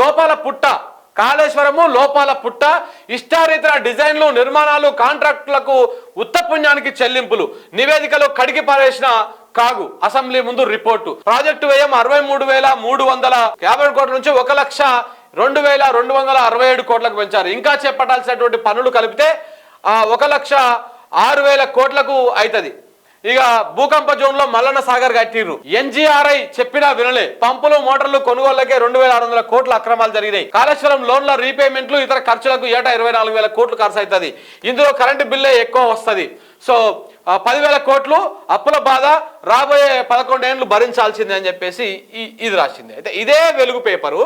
లోపాల పుట్ట. కాళేశ్వరము లోపాల పుట్ట. ఇష్టారీతర డిజైన్లు నిర్మాణాలు కాంట్రాక్టులకు ఉత్తపుణ్యానికి చెల్లింపులు. నివేదికలు కడిగి పారేసిన కాగు అసెంబ్లీ ముందు రిపోర్టు. ప్రాజెక్టు వ్యయం అరవై మూడు వేల మూడు వందల యాభై కోట్ల నుంచి ఒక లక్ష రెండు వేల రెండు వందల అరవై ఏడు కోట్లకు పెంచారు. ఇంకా చేపట్టాల్సినటువంటి పనులు కలిపితే ఆ ఒక లక్ష ఆరు వేల కోట్లకు అవుతుంది ఇక భూకంప జోన్లో మల్లన్న సాగర్ కట్టిర్రు. ఎన్జిఆర్ఐ చెప్పినా వినలే. పంపులు మోటార్లు కొనుగోళ్ళకే రెండు వేల ఆరు వందల కోట్ల అక్రమాలు జరిగినాయి. కాళేశ్వరం లోన్ల రీపేమెంట్లు ఇతర ఖర్చులకు ఏటా ఇరవై నాలుగు వేల కోట్లు ఖర్చు అవుతుంది ఇందులో కరెంటు బిల్లే ఎక్కువ వస్తుంది. సో పదివేల కోట్లు అప్పుల బాధ రాబోయే పదకొండేళ్ళు భరించాల్సిందే అని చెప్పేసి ఇది రాసింది. అయితే ఇదే వెలుగు పేపరు.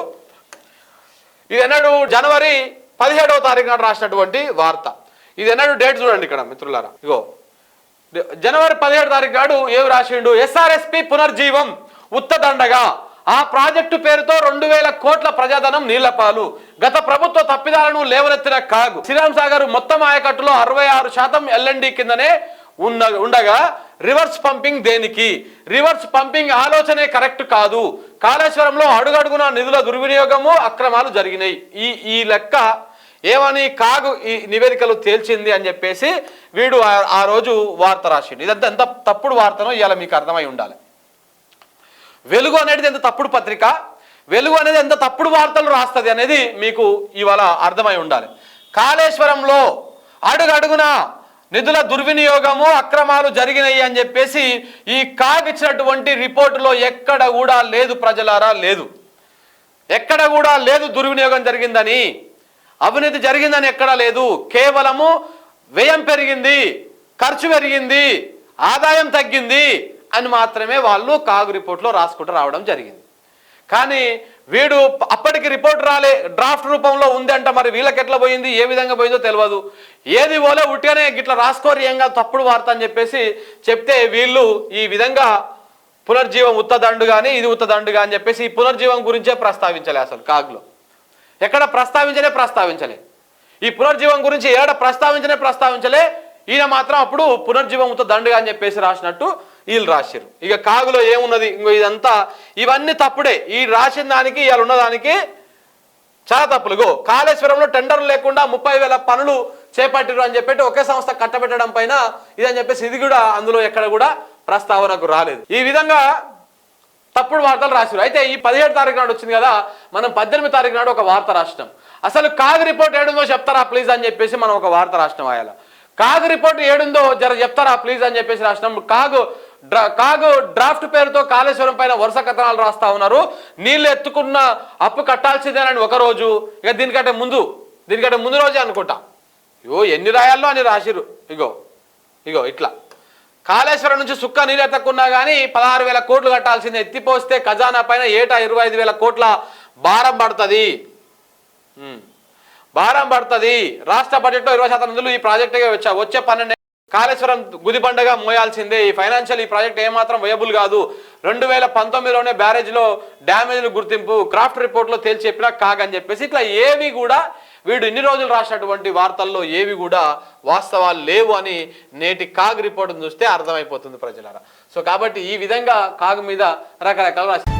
ఇది ఎన్నడు జనవరి పదిహేడవ తారీఖు నాడు రాసినటువంటి వార్త. ఇది ఎన్నడు డేట్ చూడండి ఇక్కడ మిత్రులారా. ఇగో. జనవరి పదిహేడు తారీఖు నాడు ఏమి రాసిండు? ఎస్ఆర్ఎస్పి పునర్జీవం ఉత్తదండగా. ఆ ప్రాజెక్టు పేరుతో రెండు వేల కోట్ల ప్రజాధనం నీళ్ళపాలు. గత ప్రభుత్వ తప్పిదాలను లేవనెత్తిన కాగు. శ్రీరామ్ సాగర్ మొత్తం ఆయకట్టులో అరవై ఆరు శాతం ఎల్ఎండి కిందనే ఉన్న ఉండగా రివర్స్ పంపింగ్ దేనికి? రివర్స్ పంపింగ్ ఆలోచనే కరెక్ట్ కాదు. కాళేశ్వరంలో అడుగడుగున నిధుల దుర్వినియోగము అక్రమాలు జరిగినాయి. ఈ ఈ లెక్క ఏమని కాగు ఈ నివేదికలు తేల్చింది అని చెప్పేసి వీడు ఆ- రోజు వార్త రాసిండు. ఇదంతా ఎంత తప్పుడు వార్తనో ఇవాళ మీకు అర్థమై ఉండాలి. వెలుగు అనేది ఎంత తప్పుడు పత్రిక? వెలుగు అనేది ఎంత తప్పుడు వార్తలు రాస్తుంది అనేది మీకు ఇవాళ అర్థమై ఉండాలి. కాళేశ్వరంలో అడుగడుగున నిధుల దుర్వినియోగము అక్రమాలు జరిగినాయి అని చెప్పేసి ఈ కాగిచ్చినటువంటి రిపోర్టులో ఎక్కడ కూడా లేదు ప్రజలారా లేదు. ఎక్కడ కూడా లేదు దుర్వినియోగం జరిగిందని అవినీతి జరిగిందని ఎక్కడా లేదు. కేవలము వ్యయం పెరిగింది ఖర్చు పెరిగింది ఆదాయం తగ్గింది అని మాత్రమే వాళ్ళు కాగు రిపోర్ట్లో రాసుకుంటూ రావడం జరిగింది. కానీ వీడు అప్పటికి రిపోర్ట్ రాలే డ్రాఫ్ట్ రూపంలో ఉంది అంట మరి వీళ్ళకి ఎట్లా పోయింది ఏ విధంగా పోయిందో తెలియదు. ఏది పోలే ఉట్టిగానే గిట్లా రాసుకోరు ఏంగా తప్పుడు వార్త అని చెప్పేసి చెప్తే వీళ్ళు ఈ విధంగా పునర్జీవం ఉత్తదండు కానీ ఇది ఉత్తదండుగా అని చెప్పేసి ఈ పునర్జీవం గురించే ప్రస్తావించలే అసలు కాగ్లో. ఎక్కడ ప్రస్తావించలే ప్రస్తావించలే. ఈ పునర్జీవం గురించి ఏడ ప్రస్తావించనే ప్రస్తావించలే ఈయన మాత్రం అప్పుడు పునర్జీవంతో దండుగా అని చెప్పేసి రాసినట్టు వీళ్ళు రాశారు ఇక కాగులో ఏమున్నది? ఇంకో ఇదంతా ఇవన్నీ తప్పుడే. ఈ రాసిన దానికి ఇవాళ ఉన్నదానికి చాలా తప్పులుగో కాళేశ్వరంలో టెండర్లు లేకుండా ముప్పై వేల పనులు చేపట్టారు అని చెప్పి ఒకే సంస్థ కట్టబెట్టడం పైన ఇదని చెప్పేసి ఇది కూడా అందులో ఎక్కడ కూడా ప్రస్తావనకు రాలేదు. ఈ విధంగా తప్పుడు వార్తలు రాశారు అయితే ఈ పదిహేడు తారీఖు నాడు వచ్చింది కదా మనం పద్దెనిమిది తారీఖు నాడు ఒక వార్త రాసినాం. అసలు కాగ్ రిపోర్ట్ ఏడుందో చెప్తారా ప్లీజ్ అని చెప్పేసి మనం ఒక వార్త రాసినాం ఆయన కాగ్ రిపోర్ట్ ఏడుందో జర చెప్తారా ప్లీజ్ అని చెప్పేసి రాసినాం. కాగు డ్రా- కాగు డ్రాఫ్ట్ పేరుతో కాళేశ్వరం పైన వరుస కథనాలు రాస్తా ఉన్నారు. నీళ్ళు ఎత్తుకున్న అప్పు కట్టాల్సిందేనని ఒక రోజు ఇక దీనికంటే ముందు దీనికంటే ముందు రోజే అనుకుంటా. ఇగో ఎన్ని రాయాల్లో అని రాసిరు. ఇగో ఇగో ఇట్లా. కాళేశ్వరం నుంచి సుక్క నీళ్ళు ఎత్తకున్నా కానీ పదహారు వేల కోట్లు కట్టాల్సిందే. ఎత్తిపోస్తే ఖజానా పైన ఏటా ఇరవై ఐదు వేల కోట్ల భారం పడుతుంది. భారం పడుతుంది. రాష్ట్ర బడ్జెట్లో ఇరవై శాతం నిధులు ఈ ప్రాజెక్టుగా వచ్చా వచ్చే పన్నెండు కాళేశ్వరం గుదిబండగా మోయాల్సిందే. ఈ ఫైనాన్షియల్ ఈ ప్రాజెక్ట్ ఏమాత్రం వయబుల్ కాదు. రెండు వేల పంతొమ్మిదిలోనే బ్యారేజ్లో డ్యామేజ్లు గుర్తింపు క్రాఫ్ట్ రిపోర్ట్లో తేల్చి చెప్పినా కాగని చెప్పేసి ఇట్లా ఏవి కూడా వీడు ఇన్ని రోజులు రాసినటువంటి వార్తల్లో ఏవి కూడా వాస్తవాలు లేవు అని నేటి కాగ్ రిపోర్ట్ను చూస్తే అర్థమైపోతుంది ప్రజలారా. సో కాబట్టి ఈ విధంగా కాగు మీద రకరకాల రాసి